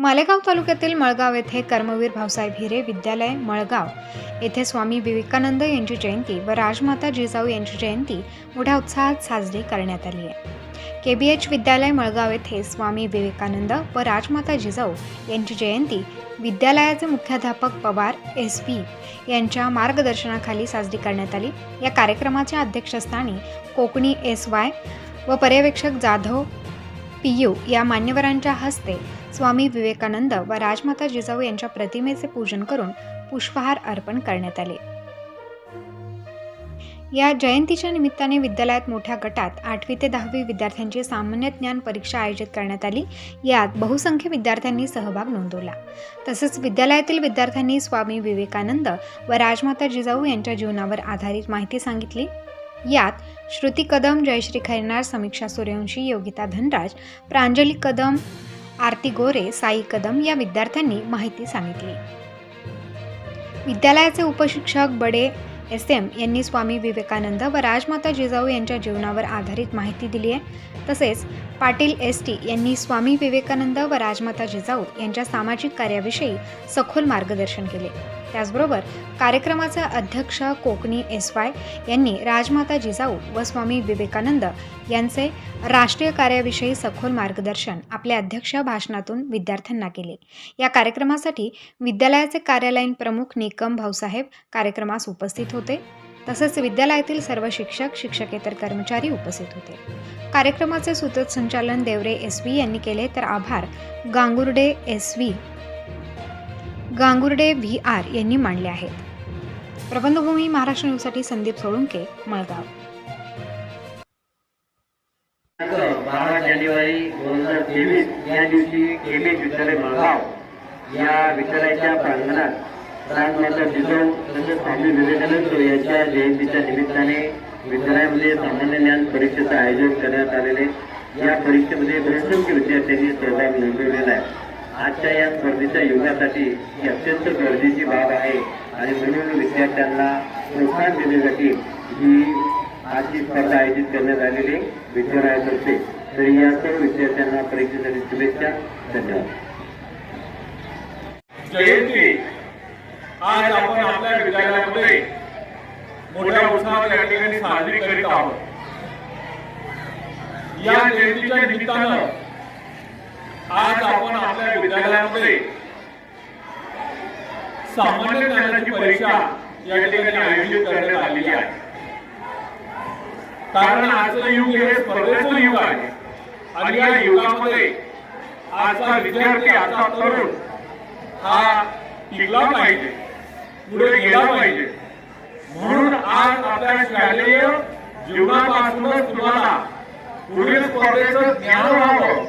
मालेगाव तालुक्यातील मळगाव येथे कर्मवीर भाऊसाहेब हिरे विद्यालय मळगाव. येथे स्वामी विवेकानंद यांची जयंती व राजमाता जिजाऊ यांची जयंती मोठ्या उत्साहात साजरी करण्यात आली आहे. के बी एच विद्यालय मळगाव येथे स्वामी विवेकानंद व राजमाता जिजाऊ यांची जयंती विद्यालयाचे मुख्याध्यापक पवार एस पी यांच्या मार्गदर्शनाखाली साजरी करण्यात आली. या कार्यक्रमाच्या अध्यक्षस्थानी कोकणी एस वाय व पर्यवेक्षक जाधव पी यू या मान्यवरांच्या हस्ते स्वामी विवेकानंद व राजमाता जिजाऊ यांच्या प्रतिमेचे पूजन करून पुष्पहार अर्पण करण्यात आले. या जयंतीच्या निमित्ताने विद्यालयात मोठ्या गटात आठवी ते दहावी विद्यार्थ्यांची सामान्य ज्ञान परीक्षा आयोजित करण्यात आली. यात बहुसंख्य विद्यार्थ्यांनी सहभाग नोंदवला. तसेच विद्यालयातील विद्यार्थ्यांनी स्वामी विवेकानंद व राजमाता जिजाऊ यांच्या जीवनावर आधारित माहिती सांगितली. यात श्रुती कदम जयश्री खैरनार समीक्षा सूर्यवंशी योगिता धनराज प्रांजली कदम आरती गोरे साई कदम या विद्यार्थ्यांनी माहिती सांगितली. विद्यालयाचे उपशिक्षक बडे एस एम यांनी स्वामी विवेकानंद व राजमाता जिजाऊ यांच्या जीवनावर आधारित माहिती दिली आहे. तसेच पाटील एस टी यांनी स्वामी विवेकानंद व राजमाता जिजाऊ यांच्या सामाजिक कार्याविषयी सखोल मार्गदर्शन केले. त्याचबरोबर कार्यक्रमाचे अध्यक्ष कोकणी एस वाय यांनी राजमाता जिजाऊ व स्वामी विवेकानंद यांचे राष्ट्रीय कार्याविषयी सखोल मार्गदर्शन आपल्या अध्यक्ष भाषणातून विद्यार्थ्यांना केले. या कार्यक्रमासाठी विद्यालयाचे कार्यालयीन प्रमुख निकम भाऊसाहेब कार्यक्रमास उपस्थित होते. होते. तसेच विद्यालयातील सर्व शिक्षक शिक्षकेतर कर्मचारी उपस्थित होते. कार्यक्रमाचे सूत्रसंचालन देवरे एस व्ही यांनी केले तर आभार. Gangurde S V Gangurde V R यांनी मांडले आहेत. प्रबंधभूमी महाराष्ट्र न्यूजसाठी संदीप सोळुंके मळगाव. बारा जानेवारी दोन हजार तेवीस या दिवशी केबी विद्यालय मळगाव. या विद्यालयाच्या प्रांगणात राजमाता जिजाऊ स्वामी विवेकानंद यांच्या जयंतीच्या निमित्ताने विद्यालयामध्ये सामान्य ज्ञान परीक्षेचं आयोजन करण्यात आलेले या परीक्षेमध्ये बहुसंख्य विद्यार्थ्यांनी सहभाग नोंदवलेला आहे. आजच्या या स्पर्धेच्या युगासाठी ही अत्यंत गरजेची बाब आहे आणि म्हणून विद्यार्थ्यांना प्रोत्साहन देण्यासाठी ही आजची स्पर्धा आयोजित करण्यात आलेली विद्यालयातर्फे. या सर्व विद्यार्थ्यांना परीक्षेसाठी शुभेच्छा. धन्यवाद. जयंती. आज आपण आपल्या विद्यालयामध्ये मोठ्या उत्साहात या ठिकाणी साजरी करीत आहोत. या जयंतीच्या निमित्तानं आज आपण आपल्या विद्यालयामध्ये सामान्य ज्ञानाची परीक्षा या ठिकाणी आयोजित करण्यात आलेली आहे. कारण आजचं युग हे स्पर्धेचं युग आहे. आणि या युगामध्ये आजचा विद्यार्थी आजचा तरुण हा टिकला पाहिजे. पुढे गेला पाहिजे. म्हणून आज आपल्या शालेय जीवनापासूनच तुम्हाला पुढील स्पर्धेचं ज्ञान व्हावं.